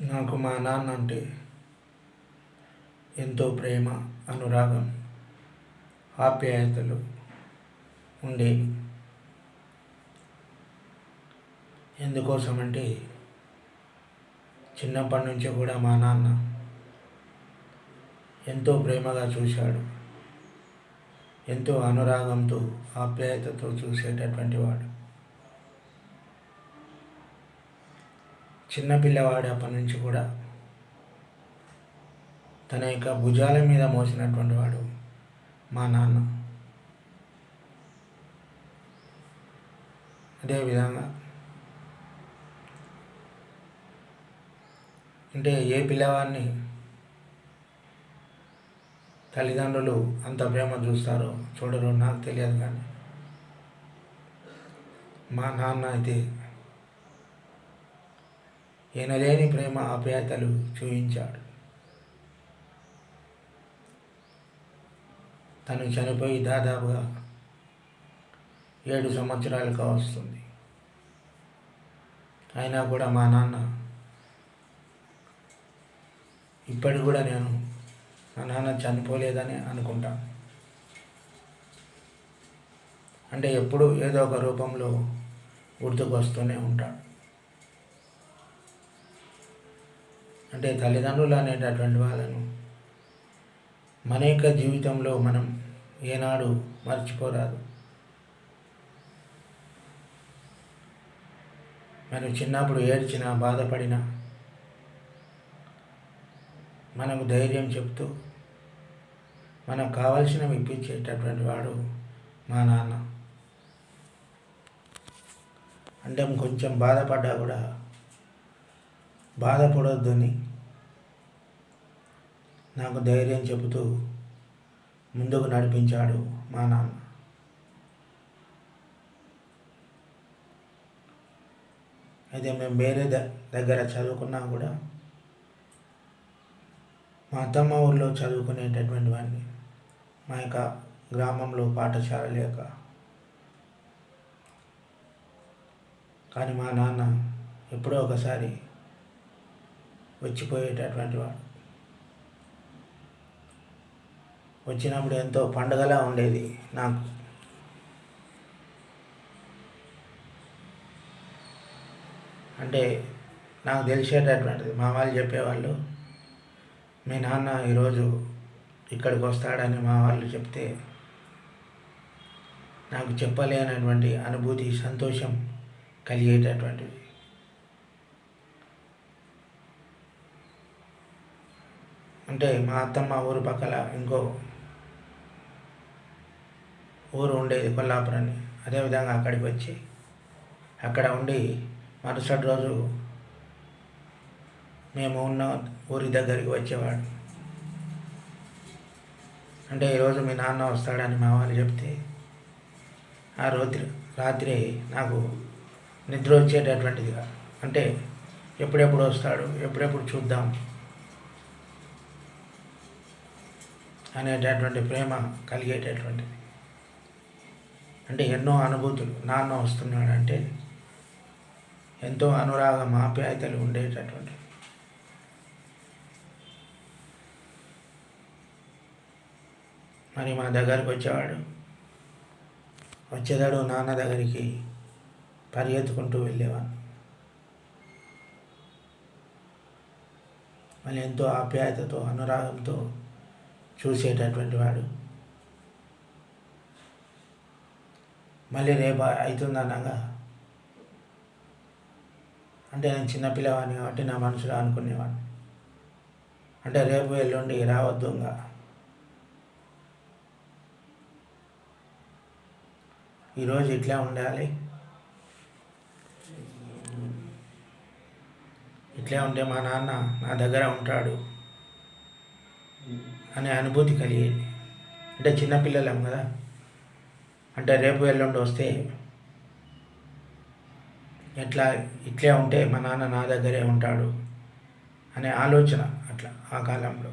నాకు మా నాన్న అంటే ఎంతో ప్రేమ అనురాగం ఆప్యాయతలు ఉండేవి. ఎందుకోసమంటే చిన్నప్పటి నుంచి కూడా మా నాన్న ఎంతో ప్రేమగా చూశాడు. ఎంతో అనురాగంతో ఆప్యాయతతో చూసేటటువంటి వాడు. చిన్న పిల్లవాడు అప్పటి నుంచి కూడా తన యొక్క భుజాల మీద మోసినటువంటి వాడు మా నాన్న. అదేవిధంగా అంటే ఏ పిల్లవాడిని తల్లిదండ్రులు అంత ప్రేమ చూస్తారో చూడరో నాకు తెలియదు కానీ మా నాన్న అయితే ఎనలేని ప్రేమ ఆప్యాయతలు చూపించాడు. తను చనిపోయి దాదాపుగా ఏడు సంవత్సరాలు కావస్తుంది అయినా కూడా మా నాన్న ఇప్పటికి కూడా నేను మా నాన్న చనిపోలేదని అనుకుంటాను. అంటే ఎప్పుడు ఏదో ఒక రూపంలో గుర్తుకు వస్తూనే ఉంటాడు. అంటే తల్లిదండ్రులు అనేటటువంటి వాళ్ళను మన యొక్క జీవితంలో మనం ఏనాడు మర్చిపోరాదు. మనం చిన్నప్పుడు ఏడ్చినా బాధపడిన మనకు ధైర్యం చెప్తూ మనకు కావలసినవి ఇప్పించేటటువంటి వాడు మా నాన్న. అంటే కొంచెం బాధపడ్డా కూడా బాధపడొద్దని నాకు ధైర్యం చెబుతూ ముందుకు నడిపించాడు మా నాన్న. అయితే మేము వేరే ద దగ్గర చదువుకున్నా కూడా మా అత్తమ్మ ఊళ్ళో చదువుకునేటటువంటి వాడిని. మా యొక్క గ్రామంలో పాఠశాల లేక. కానీ మా నాన్న ఎప్పుడో ఒకసారి వచ్చిపోయేటటువంటి వాడు. వచ్చినప్పుడు ఎంతో పండుగలా ఉండేది నాకు. అంటే నాకు తెలిసేటటువంటిది. మా వాళ్ళు చెప్పేవాళ్ళు మీ నాన్న ఈరోజు ఇక్కడికి వస్తాడని మా వాళ్ళు చెప్తే నాకు చెప్పలేనటువంటి అనుభూతి సంతోషం కలిగేటటువంటిది. అంటే మా అత్తమ్మ ఊరు పక్కల ఇంకో ఊరు ఉండేది కొల్లాపురాన్ని. అదేవిధంగా అక్కడికి వచ్చి అక్కడ ఉండి మరుసటి రోజు మేము ఉన్న ఊరి దగ్గరికి వచ్చేవాడు అంటే ఈరోజు మీ నాన్న వస్తాడని మా వాళ్ళు చెప్తే ఆ రోజు రాత్రి నాకు నిద్ర వచ్చేటటువంటిదిగా. అంటే ఎప్పుడెప్పుడు వస్తాడు ఎప్పుడెప్పుడు చూద్దాం అనేటటువంటి ప్రేమ కలిగేటటువంటిది. అంటే ఎన్నో అనుభూతులు. నాన్న వస్తున్నాడంటే ఎంతో అనురాగం ఆప్యాయతలు ఉండేటటువంటి. మరి మా దగ్గరకు వచ్చేవాడు వచ్చేదాడు నాన్న దగ్గరికి పరిగెత్తుకుంటూ వెళ్ళేవాడు. మళ్ళీ ఎంతో ఆప్యాయతతో అనురాగంతో చూసేటటువంటి వాడు. మళ్ళీ రేపు అవుతుందనగా అంటే నేను చిన్నపిల్లవాడిని కాబట్టి నా మనసులో అనుకునేవాడిని. అంటే రేపు ఎల్లుండి రావద్దు ఇంకా. ఈరోజు ఇట్లా ఉండాలి. ఇట్లా ఉంటే మా నాన్న నా దగ్గర ఉంటాడు. అనే అనుభూతి కలిగేది అంటే చిన్నపిల్లలం కదా. అంటే రేపు ఎల్లుండి వస్తే ఎట్లా ఇట్లే ఉంటే మా నాన్న నా దగ్గరే ఉంటాడు అనే ఆలోచన అట్లా ఆ కాలంలో.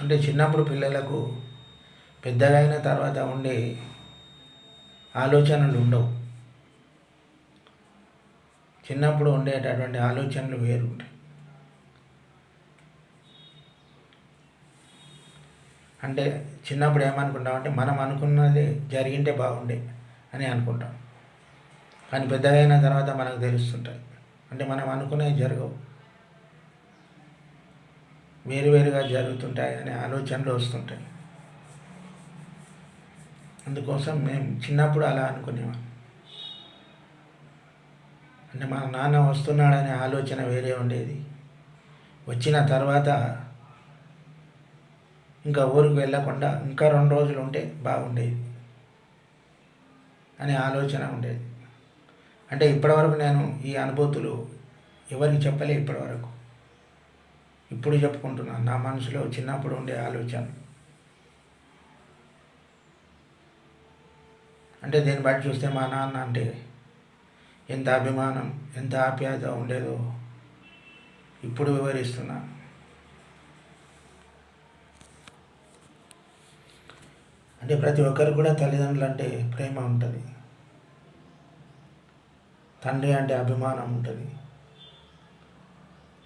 అంటే చిన్నప్పుడు పిల్లలకు పెద్దగా అయిన తర్వాత ఉండే ఆలోచనలు ఉండవు. చిన్నప్పుడు ఉండేటటువంటి ఆలోచనలు వేరుంటాయి అంటే చిన్నప్పుడు ఏమనుకుంటామంటే మనం అనుకున్నది జరిగింటే బాగుండే అని అనుకుంటాం. కానీ పెద్దగైన తర్వాత మనకు తెలుస్తుంటాయి. అంటే మనం అనుకునేవి జరగవు. వేరువేరుగా జరుగుతుంటాయి అనే ఆలోచనలు వస్తుంటాయి. అందుకోసం మేము చిన్నప్పుడు అలా అనుకునేవాళ్ళం. అంటే మా నాన్న వస్తున్నాడనే ఆలోచన వేరే ఉండేది. వచ్చిన తర్వాత ఇంకా ఊరికి వెళ్ళకుండా ఇంకా రెండు రోజులు ఉంటే బాగుండేది అనే ఆలోచన ఉండేది. అంటే ఇప్పటివరకు నేను ఈ అనుభూతులు ఎవరికి చెప్పలే ఇప్పటివరకు. ఇప్పుడు చెప్పుకుంటున్నాను నా మనసులో చిన్నప్పుడు ఉండే ఆలోచన. అంటే దీన్ని బట్టి చూస్తే మా నాన్న అంటే ఎంత అభిమానం ఎంత ఆప్యాయత ఉండేదో ఇప్పుడు వివరిస్తున్నా. అంటే ప్రతి ఒక్కరు కూడా తల్లిదండ్రులు అంటే ప్రేమ ఉంటుంది. తండ్రి అంటే అభిమానం ఉంటుంది.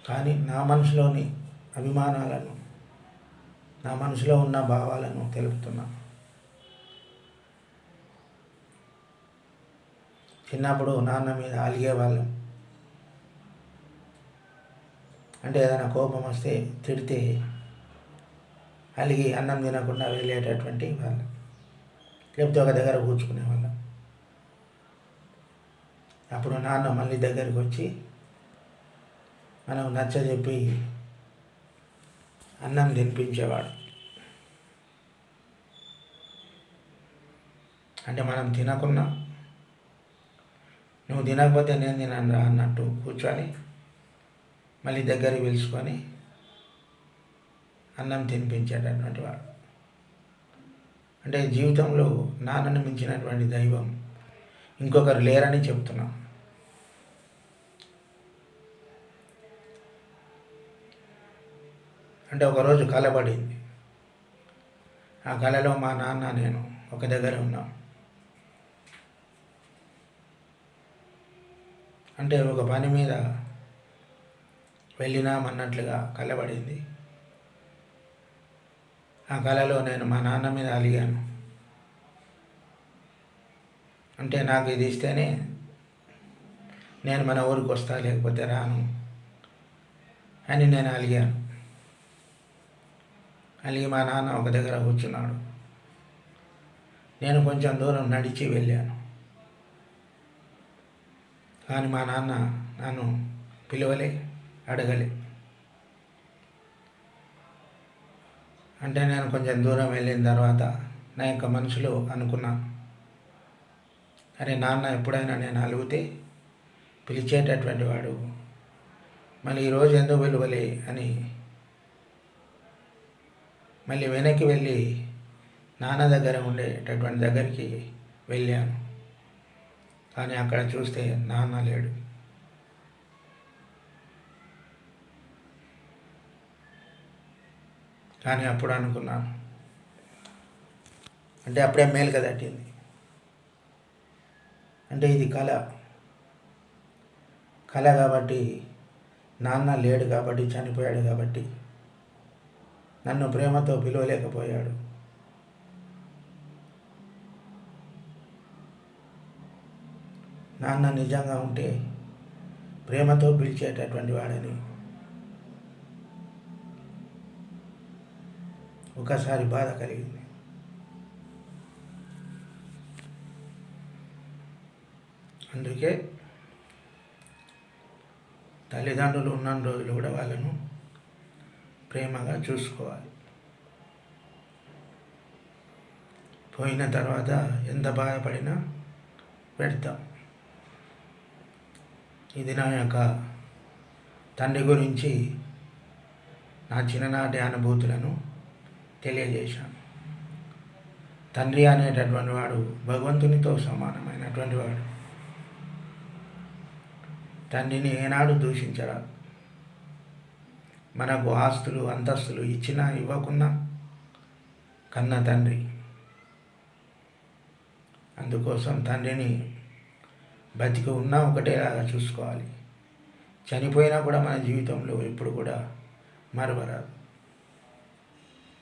కానీ నా మనసులోని అభిమానాలను నా మనసులో ఉన్న భావాలను తెలుపుతున్నాను చిన్నప్పుడు నాన్న మీద అలిగేవాళ్ళం అంటే ఏదైనా కోపం వస్తే తిడితే అలిగి అన్నం తినకుండా వెళ్ళేటటువంటి వాళ్ళం. లేకపోతే ఒక దగ్గర కూర్చుకునేవాళ్ళం అప్పుడు నాన్న మళ్ళీ దగ్గరికి వచ్చి మనం నచ్చజెప్పి అన్నం తినిపించేవాడు. అంటే మనం తినకున్నా నువ్వు తినకపోతే నేను తినను రా అన్నట్టు కూర్చొని మళ్ళీ దగ్గరికి పిలుచుకొని అన్నం తినిపించేటటువంటి వాడు. అంటే జీవితంలో నాన్నను మించినటువంటి దైవం ఇంకొకరు లేరని చెప్తున్నాం. అంటే ఒకరోజు కలబడింది. ఆ కళలో మా నాన్న నేను ఒక దగ్గర ఉన్నాం. అంటే ఒక పని మీద వెళ్ళినామన్నట్లుగా కలబడింది. ఆ కళలో నేను మా నాన్న మీద అలిగాను. అంటే నాకు ఇది ఇస్తేనే నేను మన ఊరికి వస్తా లేకపోతే రాను అని నేను అలిగాను. అలిగి మా నాన్న ఒక దగ్గర కూర్చున్నాడు. నేను కొంచెం దూరం నడిచి వెళ్ళాను. కానీ మా నాన్న నన్ను పిలవలే అడగలే. అంటే నేను కొంచెం దూరం వెళ్ళిన తర్వాత నా యొక్క మనసులో అనుకున్నాను. అరే నాన్న ఎప్పుడైనా నేను అలిగితే పిలిచేటటువంటి వాడు మళ్ళీ ఈరోజు ఎందుకు పిలువలే అని మళ్ళీ వెనక్కి వెళ్ళి నాన్న దగ్గర ఉండేటటువంటి దగ్గరికి వెళ్ళాను. కానీ అక్కడ చూస్తే నాన్న లేడు. కానీ అప్పుడు అనుకున్నాను. అంటే అప్పుడే మేలుక తట్టింది అంటే ఇది కళ. కళ కాబట్టి నాన్న లేడు కాబట్టి చనిపోయాడు కాబట్టి నన్ను ప్రేమతో పిలవలేకపోయాడు. నాన్న నిజంగా ఉంటే ప్రేమతో పిలిచేటటువంటి వాడని. ఒకసారి బాధ కలిగింది. అందుకే తల్లిదండ్రులు ఉన్న రోజులు కూడా వాళ్ళను ప్రేమగా చూసుకోవాలి. పోయిన తర్వాత ఎంత బాధపడినా పెడతాం. ఇది నా యొక్క తండ్రి గురించి నా చిన్ననాటి అనుభూతులను తెలియజేశాను. తండ్రి అనేటటువంటి వాడు భగవంతునితో సమానమైనటువంటి వాడు. తండ్రిని ఏనాడు దూషించరా? మనకు ఆస్తులు అంతస్తులు ఇచ్చినా ఇవ్వకున్నా కన్న తండ్రి. అందుకోసం తండ్రిని బతికి ఉన్నా ఒకటేలాగా చూసుకోవాలి. చనిపోయినా కూడా మన జీవితంలో ఎప్పుడు కూడా మరవరాదు.